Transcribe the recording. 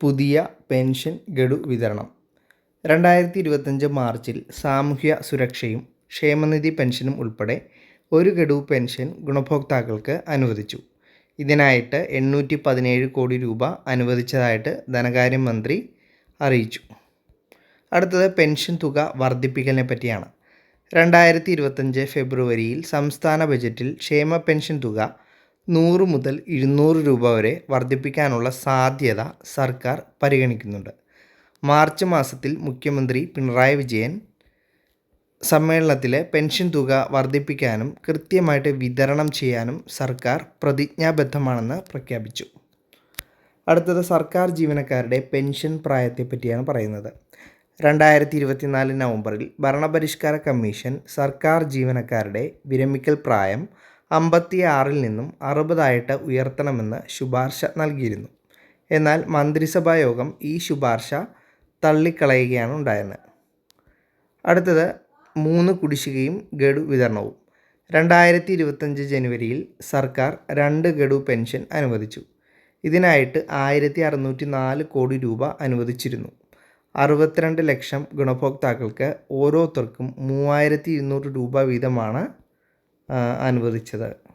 പുതിയ പെൻഷൻ ഗഡു വിതരണം. രണ്ടായിരത്തി ഇരുപത്തഞ്ച് മാർച്ചിൽ സാമൂഹ്യ സുരക്ഷയും ക്ഷേമനിധി പെൻഷനും ഉൾപ്പെടെ ഒരു ഗഡു പെൻഷൻ ഗുണഭോക്താക്കൾക്ക് അനുവദിച്ചു. ഇതിനായിട്ട് എണ്ണൂറ്റി പതിനേഴ് കോടി രൂപ അനുവദിച്ചതായിട്ട് ധനകാര്യമന്ത്രി അറിയിച്ചു. അടുത്തത് പെൻഷൻ തുക വർദ്ധിപ്പിക്കലിനെ പറ്റിയാണ്. രണ്ടായിരത്തി ഇരുപത്തഞ്ച് ഫെബ്രുവരിയിൽ സംസ്ഥാന ബജറ്റിൽ ക്ഷേമ പെൻഷൻ തുക നൂറ് മുതൽ ഇരുന്നൂറ് രൂപ വരെ വർദ്ധിപ്പിക്കാനുള്ള സാധ്യത സർക്കാർ പരിഗണിക്കുന്നുണ്ട്. മാർച്ച് മാസത്തിൽ മുഖ്യമന്ത്രി പിണറായി വിജയൻ സമ്മേളനത്തിലെ പെൻഷൻ തുക വർദ്ധിപ്പിക്കാനും കൃത്യമായിട്ട് വിതരണം ചെയ്യാനും സർക്കാർ പ്രതിജ്ഞാബദ്ധമാണെന്ന് പ്രഖ്യാപിച്ചു. അടുത്തത് സർക്കാർ ജീവനക്കാരുടെ പെൻഷൻ പ്രായത്തെപ്പറ്റിയാണ് പറയുന്നത്. രണ്ടായിരത്തി ഇരുപത്തിനാല് നവംബറിൽ ഭരണപരിഷ്കാര കമ്മീഷൻ സർക്കാർ ജീവനക്കാരുടെ വിരമിക്കൽ പ്രായം അമ്പത്തി ആറിൽ നിന്നും അറുപതായിട്ട് ഉയർത്തണമെന്ന് ശുപാർശ നൽകിയിരുന്നു. എന്നാൽ മന്ത്രിസഭാ യോഗം ഈ ശുപാർശ തള്ളിക്കളയുകയാണ് ഉണ്ടായത്. അടുത്തത് മൂന്ന് കുടിശ്ശികയും ഗഡു വിതരണവും. രണ്ടായിരത്തി ഇരുപത്തഞ്ച് ജനുവരിയിൽ സർക്കാർ രണ്ട് ഗഡു പെൻഷൻ അനുവദിച്ചു. ഇതിനായിട്ട് ആയിരത്തി അറുന്നൂറ്റി നാല് കോടി രൂപ അനുവദിച്ചിരുന്നു. അറുപത്തിരണ്ട് ലക്ഷം ഗുണഭോക്താക്കൾക്ക് ഓരോരുത്തർക്കും മൂവായിരത്തി ഇരുന്നൂറ് രൂപ വീതമാണ് അനുവദിച്ചത്.